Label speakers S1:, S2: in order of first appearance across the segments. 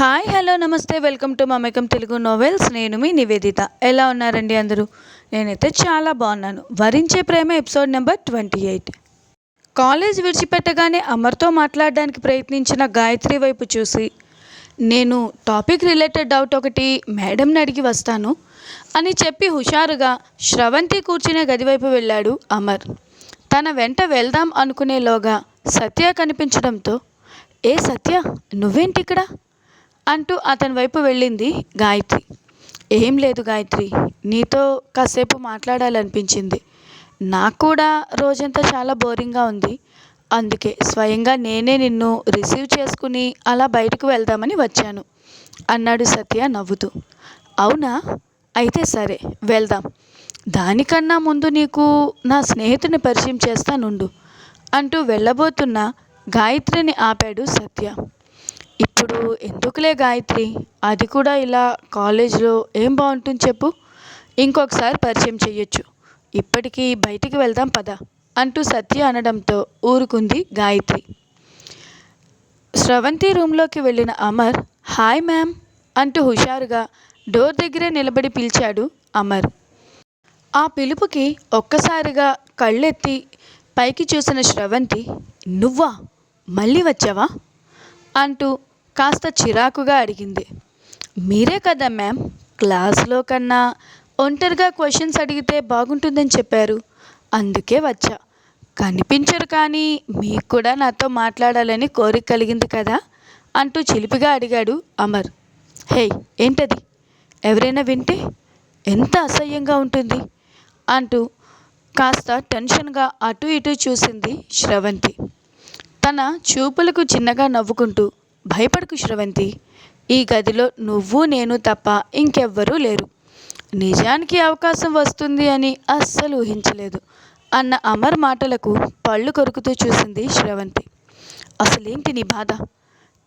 S1: Hi hello నమస్తే welcome to Mamekam Telugu novels నేను మీ నివేదిత. ఎలా ఉన్నారండి అందరూ? నేనైతే చాలా బాగున్నాను. వరించే ప్రేమ episode number twenty eight college విడిచిపెట్టగానే అమర్తో మాట్లాడడానికి ప్రయత్నించిన గాయత్రి వైపు చూసి నేను టాపిక్ రిలేటెడ్ డౌట్ ఒకటి మేడంని అడిగి వస్తాను అని చెప్పి హుషారుగా శ్రవంతి కూర్చునే గదివైపు వెళ్ళాడు అమర్. తన వెంట వెళ్దాం అనుకునేలోగా సత్య కనిపించడంతో ఏ సత్య నువ్వేంటి ఇక్కడ? అంటూ అతని వైపు వెళ్ళింది గాయత్రి. ఏం లేదు గాయత్రి నీతో కాసేపు మాట్లాడాలనిపించింది. నాకు కూడా రోజంతా చాలా బోరింగ్గా ఉంది. అందుకే స్వయంగా నేనే నిన్ను రిసీవ్ చేసుకుని అలా బయటకు వెళ్దామని వచ్చాను అన్నాడు సత్య నవ్వుతూ. అవునా? అయితే సరే వెళ్దాం. దానికన్నా ముందు నీకు నా స్నేహితుని పరిచయం చేస్తానుండు అంటూ వెళ్ళబోతున్న గాయత్రిని ఆపాడు సత్య. ఇప్పుడు ఎందుకులే గాయత్రి? అది కూడా ఇలా కాలేజ్లో ఏం బాగుంటుంది చెప్పు. ఇంకొకసారి పరిచయం చెయ్యొచ్చు. ఇప్పటికీ బయటికి వెళ్దాం పద అంటూ సత్య అనడంతో ఊరుకుంది గాయత్రి. స్రవంతి రూమ్లోకి వెళ్ళిన అమర్ హాయ్ మ్యామ్ అంటూ హుషారుగా డోర్ దగ్గరే నిలబడి పిలిచాడు అమర్. ఆ పిలుపుకి ఒక్కసారిగా కళ్ళెత్తి పైకి చూసిన స్రవంతి నువ్వా? మళ్ళీ వచ్చావా? అంటూ కాస్త చిరాకుగా అడిగింది. మీరే కదా మ్యామ్ క్లాస్లో కన్నా ఒంటరిగా క్వశ్చన్స్ అడిగితే బాగుంటుందని చెప్పారు. అందుకే వచ్చా. కనిపించరు కానీ మీకు కూడా నాతో మాట్లాడాలని కోరిక కలిగింది కదా? అంటూ చిలిపిగా అడిగాడు అమర్. హే ఏంటది? ఎవరైనా వింటే ఎంత అసహ్యంగా ఉంటుంది? అంటూ కాస్త టెన్షన్గా అటు ఇటు చూసింది శ్రవంతి. తన చూపులకు చిన్నగా నవ్వుకుంటూ భయపడకు శ్రవంతి ఈ గదిలో నువ్వు నేను తప్ప ఇంకెవ్వరూ లేరు. నిజానికి అవకాశం వస్తుంది అని అస్సలు ఊహించలేదు అన్న అమర్ మాటలకు పళ్ళు కొరుకుతూ చూసింది శ్రవంతి అసలేంటి నీ బాధ?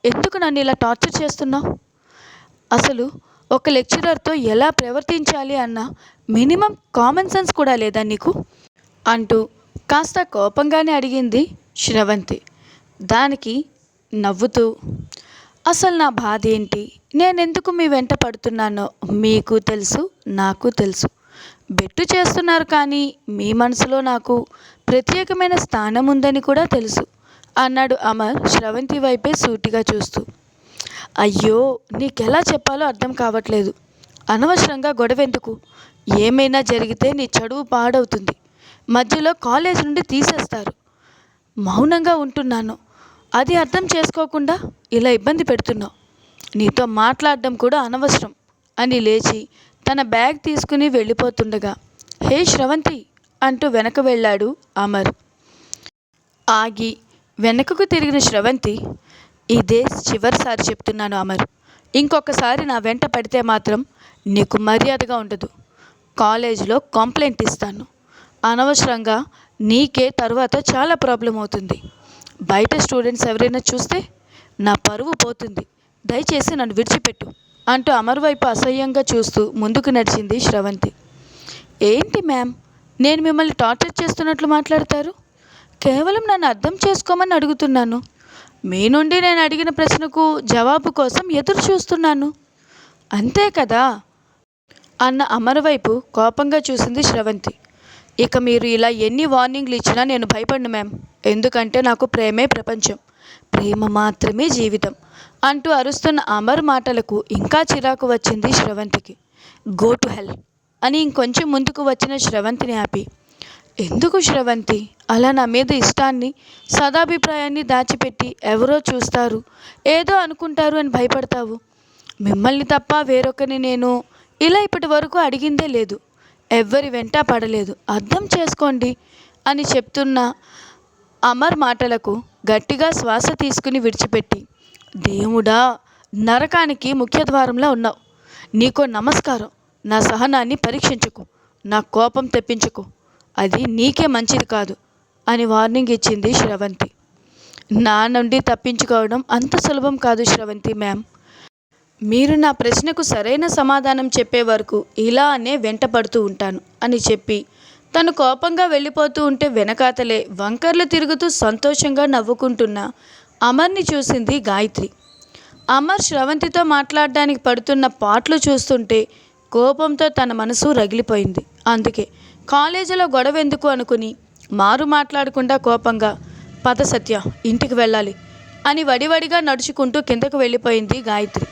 S1: ఎందుకు నన్ను ఇలా టార్చర్ చేస్తున్నావు? అసలు ఒక లెక్చరర్తో ఎలా ప్రవర్తించాలి అన్న మినిమం కామన్ సెన్స్ కూడా లేదా నీకు? అంటూ కాస్త కోపంగానే అడిగింది శ్రవంతి దానికి నవ్వుతూ అసలు నా బాధ ఏంటి? నేనెందుకు మీ వెంట పడుతున్నానో మీకు తెలుసు నాకు తెలుసు. బెట్టు చేస్తున్నారు కానీ మీ మనసులో నాకు ప్రత్యేకమైన స్థానం ఉందని కూడా తెలుసు అన్నాడు అమర్ శ్రవంతి వైపే సూటిగా చూస్తూ. అయ్యో నీకెలా చెప్పాలో అర్థం కావట్లేదు. అనవసరంగా గొడవెందుకు? ఏమైనా జరిగితే నీ చదువు పాడవుతుంది. మధ్యలో కాలేజ్ నుండి తీసేస్తారు. మౌనంగా ఉంటున్నాను. అది అర్థం చేసుకోకుండా ఇలా ఇబ్బంది పెడుతున్నావు. నీతో మాట్లాడడం కూడా అనవసరం అని లేచి తన బ్యాగ్ తీసుకుని వెళ్ళిపోతుండగా హే శ్రవంతి అంటూ వెనక వెళ్ళాడు అమర్. ఆగి వెనకకు తిరిగిన శ్రవంతి ఇదే చివరిసారి చెప్తున్నాను అమర్. ఇంకొకసారి నా వెంట పడితే మాత్రం నీకు మర్యాదగా ఉండదు. కాలేజీలో కంప్లైంట్ ఇస్తాను. అనవసరంగా నీకే తర్వాత చాలా ప్రాబ్లం అవుతుంది బయట స్టూడెంట్స్ ఎవరైనా చూస్తే నా పరువు పోతుంది. దయచేసి నన్ను విడిచిపెట్టు అంటూ అమర్ వైపు అసహ్యంగా చూస్తూ ముందుకు నడిచింది శ్రవంతి. ఏంటి మ్యామ్? నేను మిమ్మల్ని టార్చర్ చేస్తున్నట్లు మాట్లాడతారు? కేవలం నన్ను అర్థం చేసుకోమని అడుగుతున్నాను. మీ నుండి నేను అడిగిన ప్రశ్నకు జవాబు కోసం ఎదురు చూస్తున్నాను. అంతే కదా? అన్న అమర్ వైపు కోపంగా చూసింది శ్రవంతి. ఇక మీరు ఇలా ఎన్ని వార్నింగ్లు ఇచ్చినా నేను భయపడను మ్యామ్. ఎందుకంటే నాకు ప్రేమే ప్రపంచం. ప్రేమ మాత్రమే జీవితం. అంటూ అరుస్తున్న అమర్ మాటలకు ఇంకా చిరాకు వచ్చింది శ్రవంతికి. గో టు హెల్ అని ఇంకొంచెం ముందుకు వచ్చిన శ్రవంతిని ఆపి. ఎందుకు శ్రవంతి? అలా నా మీద ఇష్టాన్ని సదాభిప్రాయాన్ని దాచిపెట్టి ఎవరో చూస్తారు ఏదో అనుకుంటారు అని భయపడతావు. మిమ్మల్ని తప్ప వేరొకరిని నేను ఇలా ఇప్పటి వరకు అడిగిందే లేదు. ఎవ్వరి వెంట పడలేదు. అర్థం చేసుకోండి అని చెప్తున్న అమర్ మాటలకు గట్టిగా శ్వాస తీసుకుని విడిచిపెట్టి దేవుడా నరకానికి ముఖ్య ద్వారంలో ఉన్నావు. నీకో నమస్కారం. నా సహనాన్ని పరీక్షించకు. నా కోపం తెప్పించకు. అది నీకే మంచిది కాదు అని వార్నింగ్ ఇచ్చింది శ్రవంతి. నా నుండి తప్పించుకోవడం అంత సులభం కాదు శ్రవంతి మ్యామ్. మీరు నా ప్రశ్నకు సరైన సమాధానం చెప్పే వరకు ఇలానే వెంట పడుతూ ఉంటాను అని చెప్పి తను కోపంగా వెళ్ళిపోతూ ఉంటే వెనకాతలే వంకర్లు తిరుగుతూ సంతోషంగా నవ్వుకుంటున్న అమర్ని చూసింది గాయత్రి. అమర్ శ్రవంతితో మాట్లాడడానికి పడుతున్న పాటలు చూస్తుంటే కోపంతో తన మనసు రగిలిపోయింది. అందుకే కాలేజీలో గొడవ ఎందుకు అనుకుని మారు మాట్లాడకుండా కోపంగా పద సత్య ఇంటికి వెళ్ళాలి అని వడివడిగా నడుచుకుంటూ కిందకు వెళ్ళిపోయింది గాయత్రి.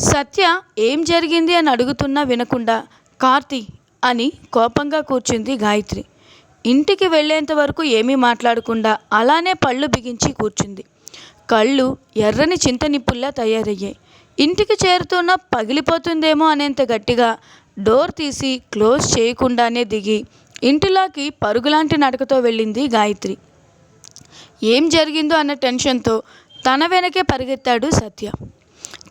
S1: సత్య ఏం జరిగింది అని అడుగుతున్నా వినకుండా కార్తీ అని కోపంగా కూర్చుంది గాయత్రి. ఇంటికి వెళ్ళేంత వరకు ఏమీ మాట్లాడకుండా అలానే పళ్ళు బిగించి కూర్చుంది. కళ్ళు ఎర్రని చింతనిప్పుల్లా తయారయ్యాయి. ఇంటికి చేరుతున్న పగిలిపోతుందేమో అనేంత గట్టిగా డోర్ తీసి క్లోజ్ చేయకుండానే దిగి ఇంటిలోకి పరుగులాంటి నడకతో వెళ్ళింది గాయత్రి. ఏం జరిగిందో అన్న టెన్షన్తో తన వెనకే పరిగెత్తాడు సత్య.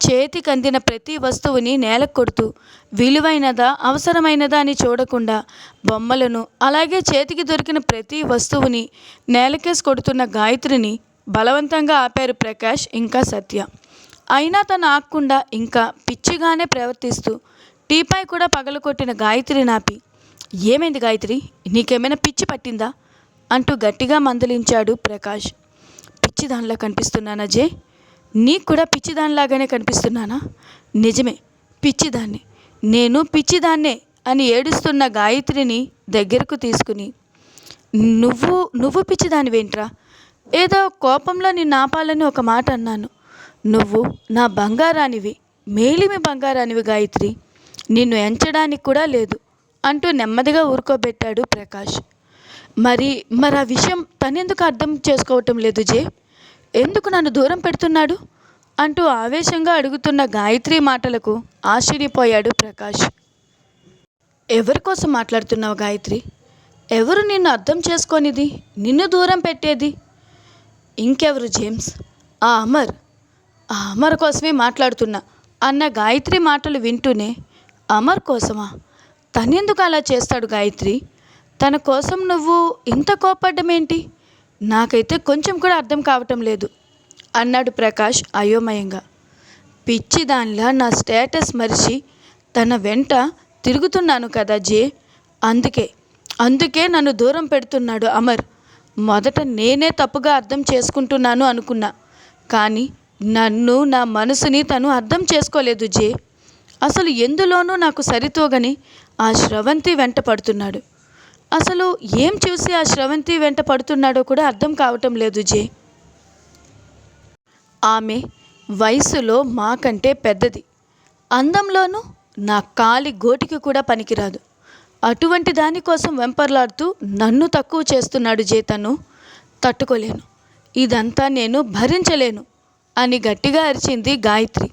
S1: చేతికి అందిన ప్రతి వస్తువుని నేలకు కొడుతూ విలువైనదా అవసరమైనదా అని చూడకుండా బొమ్మలను అలాగే చేతికి దొరికిన ప్రతి వస్తువుని నేలకేసి కొడుతున్న గాయత్రిని బలవంతంగా ఆపారు ప్రకాష్ ఇంకా సత్య. అయినా తను ఆగకుండా ఇంకా పిచ్చిగానే ప్రవర్తిస్తూ టీపై కూడా పగలకొట్టిన గాయత్రి నాపి ఏమైంది గాయత్రి? నీకేమైనా పిచ్చి పట్టిందా? అంటూ గట్టిగా మందలించాడు ప్రకాష్. పిచ్చిదానిలా కనిపిస్తున్నానా జే నీకు కూడా పిచ్చిదానిలాగానే కనిపిస్తున్నానా? నిజమే పిచ్చిదాన్ని. నేను పిచ్చిదాన్నే అని ఏడుస్తున్న గాయత్రిని దగ్గరకు తీసుకుని నువ్వు నువ్వు పిచ్చిదానివేంట్రా? ఏదో కోపంలో నిన్ను ఆపాలని ఒక మాట అన్నాను. నువ్వు నా బంగారానివి మేలిమి బంగారానివి గాయత్రి. నిన్ను ఎంచడానికి కూడా లేదు అంటూ నెమ్మదిగా ఊరుకోబెట్టాడు ప్రకాష్. మరి మరి ఆ విషయం తనెందుకు అర్థం చేసుకోవటం లేదు జే? ఎందుకు నన్ను దూరం పెడుతున్నాడు? అంటూ ఆవేశంగా అడుగుతున్న గాయత్రి మాటలకు ఆశ్చర్యపోయాడు ప్రకాష్. ఎవరి కోసం మాట్లాడుతున్నావు గాయత్రి? ఎవరు నిన్ను అర్థం చేసుకోనిది? నిన్ను దూరం పెట్టేది? ఇంకెవరు జేమ్స్? ఆ అమర్? ఆ అమర్ కోసమే మాట్లాడుతున్నా అన్న గాయత్రి మాటలు వింటూనే అమర్ కోసమా? తనెందుకు అలా చేస్తాడు గాయత్రి? తన కోసం నువ్వు ఇంత కోపడ్డమేంటి? నాకైతే కొంచెం కూడా అర్థం కావటం లేదు. అన్నాడు ప్రకాష్ అయోమయంగా. పిచ్చి దానిలా నా స్టేటస్ మరిచి తన వెంట తిరుగుతున్నాను కదా జే. అందుకే అందుకే నన్ను దూరం పెడుతున్నాడు అమర్. మొదట నేనే తప్పుగా అర్థం చేసుకుంటున్నాను అనుకున్నా. కానీ నన్ను నా మనసుని తను అర్థం చేసుకోలేదు జే. అసలు ఎందులోనూ నాకు సరితోగని ఆ స్రవంతి వెంట పడుతున్నాడు. అసలు ఏం చూసి ఆ స్రవంతి వెంట పడుతున్నాడో కూడా అర్థం కావటం లేదు జే. ఆమె వయసులో మాకంటే పెద్దది. అందంలోనూ నా కాలి గోటికి కూడా పనికిరాదు. అటువంటి దానికోసం వెంపర్లాడుతూ నన్ను తక్కువ చేస్తున్నాడు జేతను తట్టుకోలేను. ఇదంతా నేను భరించలేను అని గట్టిగా అరిచింది గాయత్రి.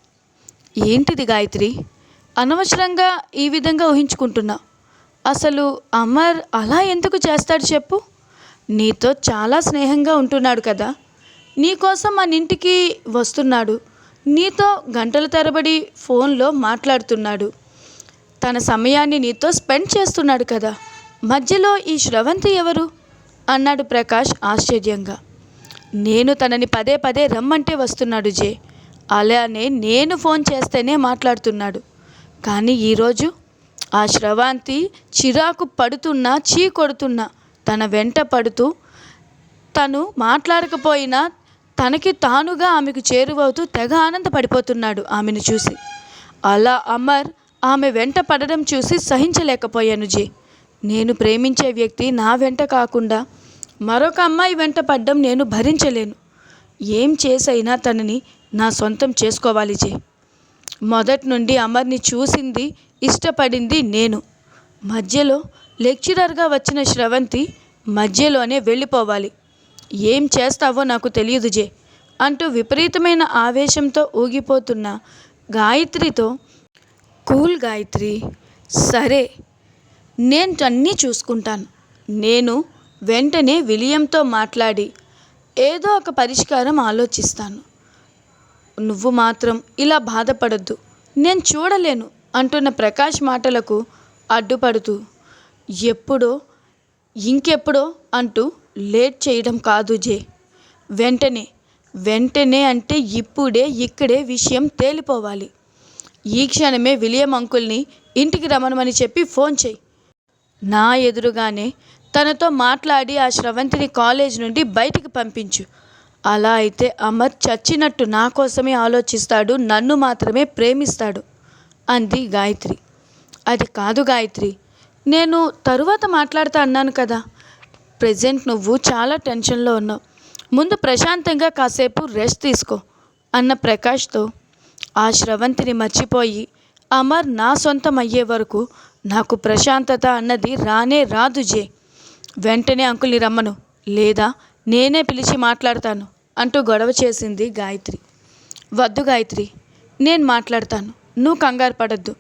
S1: ఏంటిది గాయత్రి? అనవసరంగా ఈ విధంగా ఊహించుకుంటున్నా. అసలు అమర్ అలా ఎందుకు చేస్తాడు చెప్పు? నీతో చాలా స్నేహంగా ఉంటున్నాడు కదా. నీకోసం మన ఇంటికి వస్తున్నాడు. నీతో గంటల తరబడి ఫోన్లో మాట్లాడుతున్నాడు. తన సమయాన్ని నీతో స్పెండ్ చేస్తున్నాడు కదా. మధ్యలో ఈ శ్రవంతి ఎవరు? అన్నాడు ప్రకాష్ ఆశ్చర్యంగా. నేను తనని పదే పదే రమ్మంటే వస్తున్నాడు జే. అలానే నేను ఫోన్ చేస్తేనే మాట్లాడుతున్నాడు. కానీ ఈరోజు ఆ శ్రవాంతి చిరాకు పడుతున్నా చీ కొడుతున్నా తన వెంట పడుతూ తను మాట్లాడకపోయినా తనకి తానుగా ఆమెకు చేరువవుతూ తెగ ఆనందపడిపోతున్నాడు ఆమెను చూసి. అలా అమర్ ఆమె వెంట పడడం చూసి సహించలేకపోయాను జీ. నేను ప్రేమించే వ్యక్తి నా వెంట కాకుండా మరొక అమ్మాయి వెంట పడ్డం నేను భరించలేను. ఏం చేసైనా తనని నా సొంతం చేసుకోవాలి జీ. మొదటి నుండి అమర్ని చూసింది ఇష్టపడింది నేను. మధ్యలో లెక్చరర్గా వచ్చిన శ్రవంతి మధ్యలోనే వెళ్ళిపోవాలి. ఏం చేస్తావో నాకు తెలియదు జే అంటూ విపరీతమైన ఆవేశంతో ఊగిపోతున్న గాయత్రితో కూల్ గాయత్రి సరే నేను అన్నీ చూసుకుంటాను. నేను వెంటనే విలియంతో మాట్లాడి ఏదో ఒక పరిష్కారం ఆలోచిస్తాను. నువ్వు మాత్రం ఇలా బాధపడద్దు. నేను చూడలేను. అంటున్న ప్రకాష్ మాటలకు అడ్డుపడుతూ ఎప్పుడో ఇంకెప్పుడో అంటూ లేట్ చేయడం కాదు జే. వెంటనే వెంటనే అంటే ఇప్పుడే ఇక్కడే విషయం తేలిపోవాలి. ఈ క్షణమే విలియం అంకుల్ని ఇంటికి రమ్మనమని చెప్పి ఫోన్ చేయి. నా ఎదురుగానే తనతో మాట్లాడి ఆ శ్రవంతిని కాలేజ్ నుండి బయటికి పంపించు. అలా అయితే అమర్ చచ్చినట్టు నా కోసమే ఆలోచిస్తాడు నన్ను మాత్రమే ప్రేమిస్తాడు. అంది గాయత్రి. అది కాదు గాయత్రి నేను తరువాత మాట్లాడుతా అన్నాను కదా. ప్రజెంట్ నువ్వు చాలా టెన్షన్లో ఉన్నావు. ముందు ప్రశాంతంగా కాసేపు రెస్ట్ తీసుకో అన్న ప్రకాష్తో. ఆ స్రవంతిని మర్చిపోయి అమర్ నా సొంతం అయ్యే వరకు నాకు ప్రశాంతత అన్నది రానే రాదు జే. వెంటనే అంకుల్ని రమ్మను. లేదా నేనే పిలిచి మాట్లాడతాను అంటూ గొడవ చేసింది గాయత్రి. వద్దు గాయత్రి నేను మాట్లాడతాను. నువ్వు కంగారు పడద్దు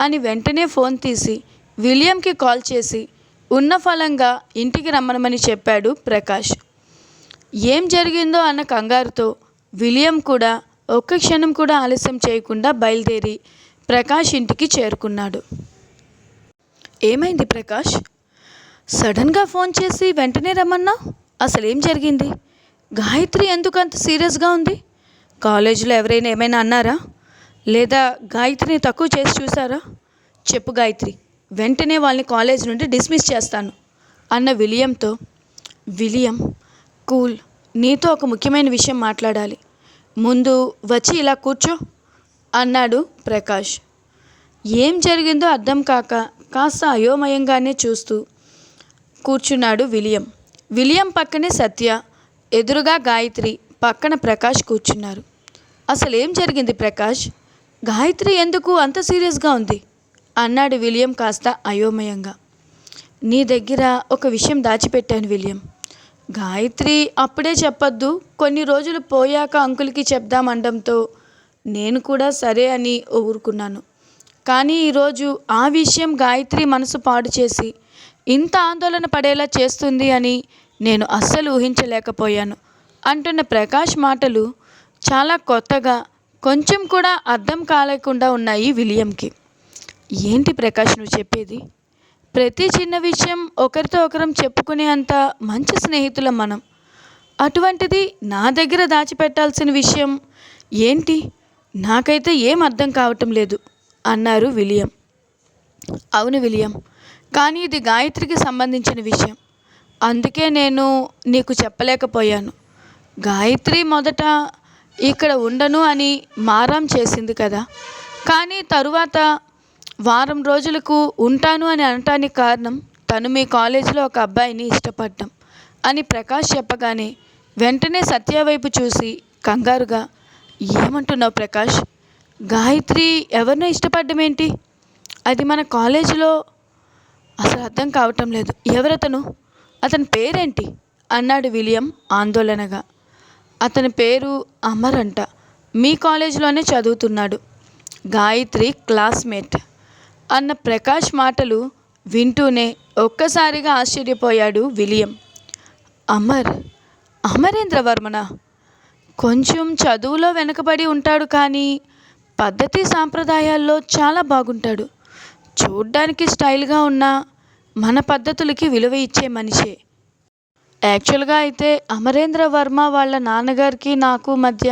S1: అని వెంటనే ఫోన్ తీసి విలియంకి కాల్ చేసి ఉన్న ఫలంగా ఇంటికి రమ్మనమని చెప్పాడు ప్రకాష్. ఏం జరిగిందో అన్న కంగారుతో విలియం కూడా ఒక్క క్షణం కూడా ఆలస్యం చేయకుండా బయలుదేరి ప్రకాష్ ఇంటికి చేరుకున్నాడు. ఏమైంది ప్రకాష్? సడన్గా ఫోన్ చేసి వెంటనే రమ్మన్నా అసలు ఏం జరిగింది? గాయత్రి ఎందుకు అంత సీరియస్గా ఉంది? కాలేజీలో ఎవరైనా ఏమైనా అన్నారా? లేదా గాయత్రిని తక్కువ చేసి చూసారా చెప్పు గాయత్రి. వెంటనే వాళ్ళని కాలేజ్ నుండి డిస్మిస్ చేస్తాను. అన్న విలియంతో విలియం కూల్ నీతో ఒక ముఖ్యమైన విషయం మాట్లాడాలి. ముందు వచ్చి ఇలా కూర్చో అన్నాడు ప్రకాష్. ఏం జరిగిందో అర్థం కాక కాస్త అయోమయంగానే చూస్తూ కూర్చున్నాడు విలియం. విలియం పక్కనే సత్య ఎదురుగా గాయత్రి పక్కన ప్రకాష్ కూర్చున్నారు. అసలు ఏం జరిగింది ప్రకాష్? గాయత్రి ఎందుకు అంత సీరియస్గా ఉంది? అన్నాడు విలియం కాస్త అయోమయంగా. నీ దగ్గర ఒక విషయం దాచిపెట్టాను విలియం. గాయత్రి అప్పుడే చెప్పొద్దు. కొన్ని రోజులు పోయాక అంకుల్కి చెప్దామండంతో నేను కూడా సరే అని ఊరుకున్నాను. కానీ ఈరోజు ఆ విషయం గాయత్రి మనసు పాడు చేసి ఇంత ఆందోళన పడేలా చేస్తుంది అని నేను అస్సలు ఊహించలేకపోయాను. అంటున్న ప్రకాష్ మాటలు చాలా కొత్తగా కొంచెం కూడా అర్థం కాలేకుండా ఉన్నాయి విలియంకి. ఏంటి ప్రకాష్ నువ్వు చెప్పేది? ప్రతి చిన్న విషయం ఒకరితో ఒకరం చెప్పుకునే అంత మంచి స్నేహితులం మనం. అటువంటిది నా దగ్గర దాచిపెట్టాల్సిన విషయం ఏంటి? నాకైతే ఏం అర్థం కావటం లేదు అన్నారు విలియం. అవును విలియం కానీ ఇది గాయత్రికి సంబంధించిన విషయం. అందుకే నేను నీకు చెప్పలేకపోయాను. గాయత్రి మొదట ఇక్కడ ఉండను అని మారం చేసింది కదా. కానీ తరువాత వారం రోజులకు ఉంటాను అని అనటానికి కారణం తను మీ కాలేజీలో ఒక అబ్బాయిని ఇష్టపడ్డం అని ప్రకాష్ చెప్పగానే వెంటనే సత్య వైపు చూసి కంగారుగా ఏమంటున్నావు ప్రకాష్? గాయత్రి ఎవరినో ఇష్టపడ్డం ఏంటి అది మన కాలేజీలో అసలు అర్థం కావటం లేదు. ఎవరతను? అతని పేరేంటి? అన్నాడు విలియం ఆందోళనగా. అతని పేరు అమర్ అంట మీ కాలేజీలోనే చదువుతున్నాడు. గాయత్రి క్లాస్మేట్. అన్న ప్రకాష్ మాటలు వింటూనే ఒక్కసారిగా ఆశ్చర్యపోయాడు విలియం. అమర్ అమరేంద్ర వర్మన? కొంచెం చదువులో వెనకబడి ఉంటాడు కానీ పద్ధతి సాంప్రదాయాల్లో చాలా బాగుంటాడు. చూడ్డానికి స్టైల్గా ఉన్న మన పద్ధతులకి విలువ ఇచ్చే మనిషే. యాక్చువల్గా అయితే అమరేంద్ర వర్మ వాళ్ళ నాన్నగారికి నాకు మధ్య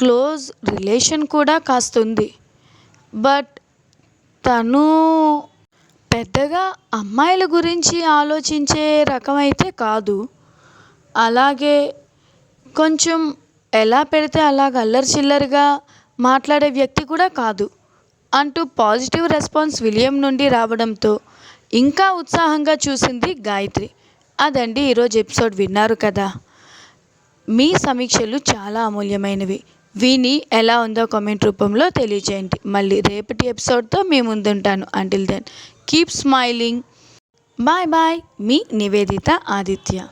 S1: క్లోజ్ రిలేషన్ కూడా కాస్తుంది. బట్ తను పెద్దగా అమ్మాయిల గురించి ఆలోచించే రకమైతే కాదు. అలాగే కొంచెం ఎలా పెడితే అలాగ అల్లరి చిల్లరిగా మాట్లాడే వ్యక్తి కూడా కాదు. అంటూ పాజిటివ్ రెస్పాన్స్ విలియం నుండి రావడంతో ఇంకా ఉత్సాహంగా చూసింది గాయత్రి. అదండి ఈరోజు ఎపిసోడ్ విన్నారు కదా. మీ సమీక్షలు చాలా అమూల్యమైనవి. విని ఎలా ఉందో కామెంట్ రూపంలో తెలియజేయండి. మళ్ళీ రేపటి ఎపిసోడ్తో మీ ముందుంటాను. Until then keep smiling bye bye మీ నివేదిత ఆదిత్య.